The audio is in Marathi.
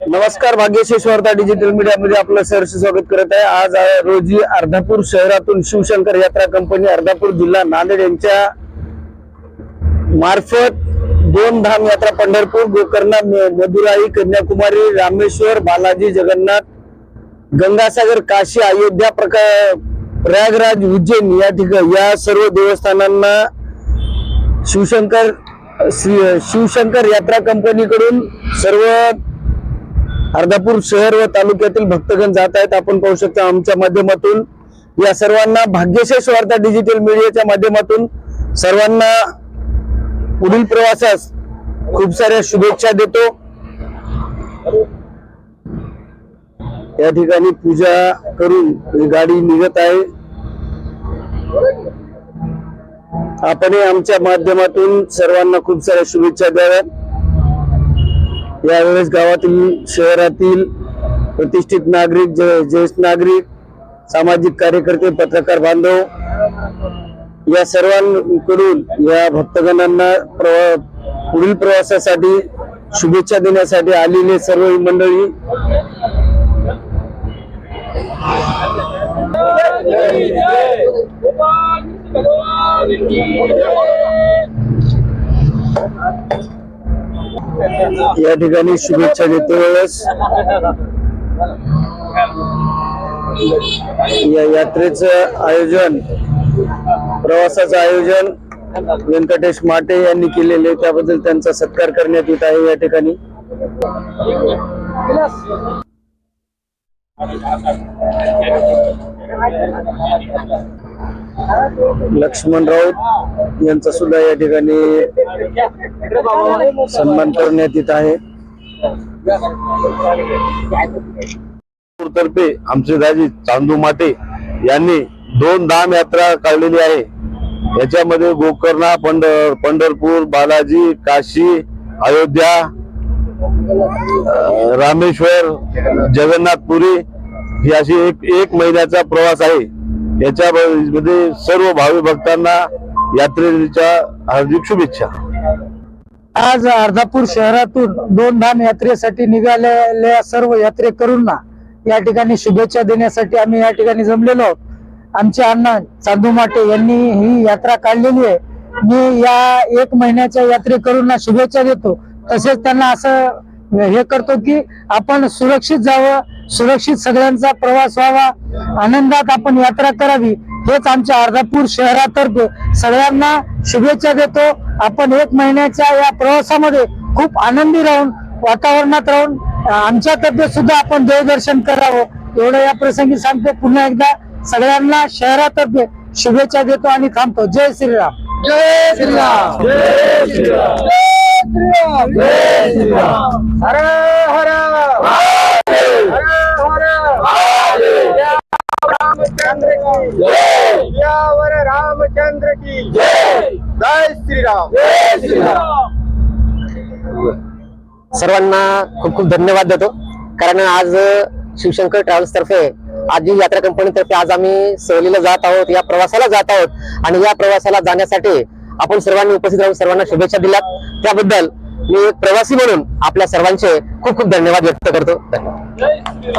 नमस्कार भाग्यशेष डिजिटल मीडियामध्ये आपलं सहर्ष स्वागत करत आहे. आज रोजी अर्धापूर शहरातून शिवशंकर यात्रा कंपनी अर्धापूर जिल्हा नांदेड यांच्या मार्फत दोन धाम यात्रा पंढरपूर गोकर्णा मदुराई कन्याकुमारी रामेश्वर बालाजी जगन्नाथ गंगासागर काशी अयोध्या प्रकार प्रयागराज उज्जैन या ठिकाणी या सर्व देवस्थानांना शिवशंकर श्री शिवशंकर यात्रा कंपनीकडून सर्व अर्धापूर शहर व तालुक्यातील भक्तगण जात आहेत. आपण पाहू शकता आमच्या माध्यमातून या सर्वांना भाग्यशेष वार्ता डिजिटल मीडियाच्या माध्यमातून सर्वांना पुढील प्रवासास खूप साऱ्या शुभेच्छा देतो. या ठिकाणी पूजा करून ही गाडी निघत आहे. आपणही आमच्या माध्यमातून सर्वांना खूप साऱ्या शुभेच्छा द्याव्यात. यावेळेस गावातील शहरातील प्रतिष्ठित नागरिक ज्येष्ठ नागरिक सामाजिक कार्यकर्ते पत्रकार बांधव या सर्वांकडून या भक्तगणांना प्रवा पुढील प्रवासासाठी शुभेच्छा देण्यासाठी आलेले सर्व ही मंडळी या ठिकाणी शुभेच्छा देते वेळेस. या यात्रेचं आयोजन प्रवासाचं आयोजन व्यंकटेश माटे यांनी केलेले त्याबद्दल त्यांचा सत्कार करण्यात येत आहे या ठिकाणी. लक्ष्मण राऊत यांचा सुद्धा या ठिकाणी सन्मान करण्यात येत आहे. तर्फे आमचे दाजी चांदू माटे यांनी दोन धाम यात्रा काढलेली आहे. याच्यामध्ये गोकर्णा पंढर पंढरपूर बालाजी काशी अयोध्या रामेश्वर जगन्नाथपुरी ही अशी एक एक महिन्याचा प्रवास आहे. याच्यामध्ये सर्व भावी भक्तांना यात्रेच्या हार्दिक शुभेच्छा. आज अर्धापूर शहरातून दोन धाम यात्रेसाठी निघालेल्या सर्व यात्रेकरूंना या ठिकाणी शुभेच्छा देण्यासाठी आम्ही या ठिकाणी जमलेलो आहोत. आमचे अण्णा चांदू माटे यांनी ही यात्रा काढलेली आहे. मी या एक महिन्याच्या यात्रेकरूंना शुभेच्छा देतो. तसेच त्यांना असं हे करतो की आपण सुरक्षित जावं सुरक्षित सगळ्यांचा प्रवास व्हावा. आनंदात आपण यात्रा करावी. हेच आमच्या अर्धापूर शहरातर्फे सगळ्यांना शुभेच्छा देतो. आपण एक महिन्याच्या या प्रवासामध्ये खूप आनंदी राहून वातावरणात राहून अं, आमच्यातर्फे सुद्धा आपण देवदर्शन करावं. एवढं या प्रसंगी सांगतो. पुन्हा एकदा सगळ्यांना शहरातर्फे शुभेच्छा देतो आणि थांबतो. जय श्रीराम. जय श्रीराम. जय श्रीराम. जय श्रीराम. हर हर. रामचंद्र की जय! यावर रामचंद्र की जय! जय श्रीराम. जय श्रीराम! सर्वांना खूप खूप धन्यवाद देतो. कारण आज शिवशंकर ट्रॅव्हल्स तर्फे आज जी यात्रा कंपनी तर्फे आज आम्ही सहलीला जात आहोत या प्रवासाला जात आहोत. आणि या प्रवासाला जाण्यासाठी आपण सर्वांनी उपस्थित राहून सर्वांना शुभेच्छा दिल्यात. त्याबद्दल मी एक प्रवासी म्हणून आपल्या सर्वांचे खूप खूप धन्यवाद व्यक्त करतो. धन्यवाद.